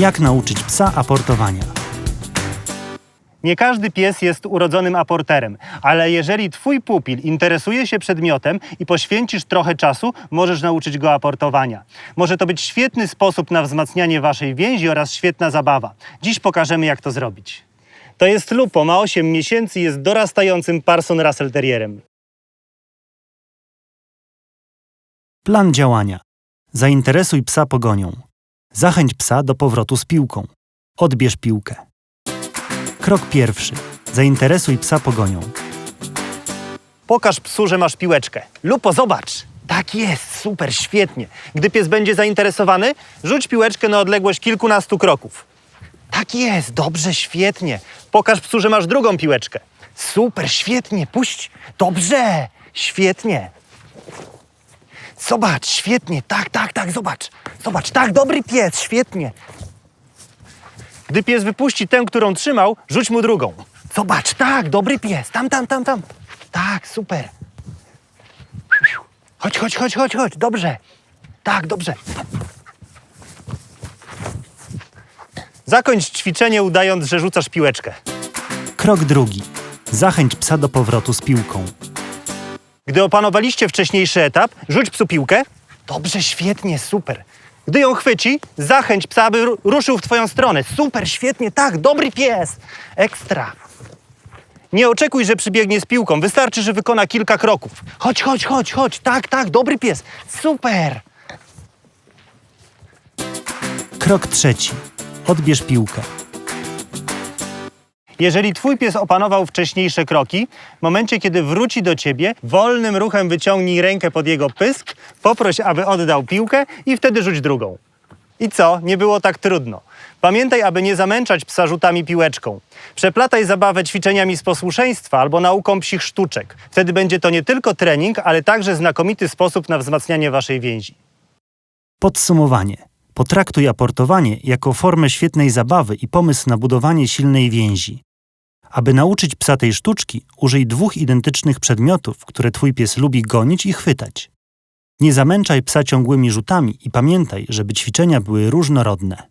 Jak nauczyć psa aportowania? Nie każdy pies jest urodzonym aporterem, ale jeżeli twój pupil interesuje się przedmiotem i poświęcisz trochę czasu, możesz nauczyć go aportowania. Może to być świetny sposób na wzmacnianie waszej więzi oraz świetna zabawa. Dziś pokażemy, jak to zrobić. To jest Lupo, ma 8 miesięcy i jest dorastającym Parson Russell Terrierem. Plan działania. Zainteresuj psa pogonią. Zachęć psa do powrotu z piłką. Odbierz piłkę. Krok pierwszy. Zainteresuj psa pogonią. Pokaż psu, że masz piłeczkę. Lupo, zobacz. Tak jest, super, świetnie. Gdy pies będzie zainteresowany, rzuć piłeczkę na odległość kilkunastu kroków. Tak jest, dobrze, świetnie. Pokaż psu, że masz drugą piłeczkę. Super, świetnie, puść. Dobrze, świetnie. Zobacz, świetnie, tak, tak, tak, zobacz. Zobacz, tak, dobry pies, świetnie. Gdy pies wypuści tę, którą trzymał, rzuć mu drugą. Zobacz, tak, dobry pies. Tam, tam, tam, tam. Tak, super. Chodź, chodź, chodź, chodź, chodź. Dobrze. Tak, dobrze. Zakończ ćwiczenie udając, że rzucasz piłeczkę. Krok drugi. Zachęć psa do powrotu z piłką. Gdy opanowaliście wcześniejszy etap, rzuć psu piłkę. Dobrze, świetnie, super. Gdy ją chwyci, zachęć psa, ru- ruszył w twoją stronę. Super, świetnie, tak, dobry pies. Ekstra. Nie oczekuj, że przybiegnie z piłką. Wystarczy, że wykona kilka kroków. Chodź, chodź, chodź, chodź. Tak, tak, dobry pies. Super. Krok trzeci. Odbierz piłkę. Jeżeli twój pies opanował wcześniejsze kroki, w momencie, kiedy wróci do ciebie, wolnym ruchem wyciągnij rękę pod jego pysk, poproś, aby oddał piłkę i wtedy rzuć drugą. I co? Nie było tak trudno. Pamiętaj, aby nie zamęczać psa rzutami piłeczką. Przeplataj zabawę ćwiczeniami z posłuszeństwa albo nauką psich sztuczek. Wtedy będzie to nie tylko trening, ale także znakomity sposób na wzmacnianie waszej więzi. Podsumowanie. Potraktuj aportowanie jako formę świetnej zabawy i pomysł na budowanie silnej więzi. Aby nauczyć psa tej sztuczki, użyj dwóch identycznych przedmiotów, które twój pies lubi gonić i chwytać. Nie zamęczaj psa ciągłymi rzutami i pamiętaj, żeby ćwiczenia były różnorodne.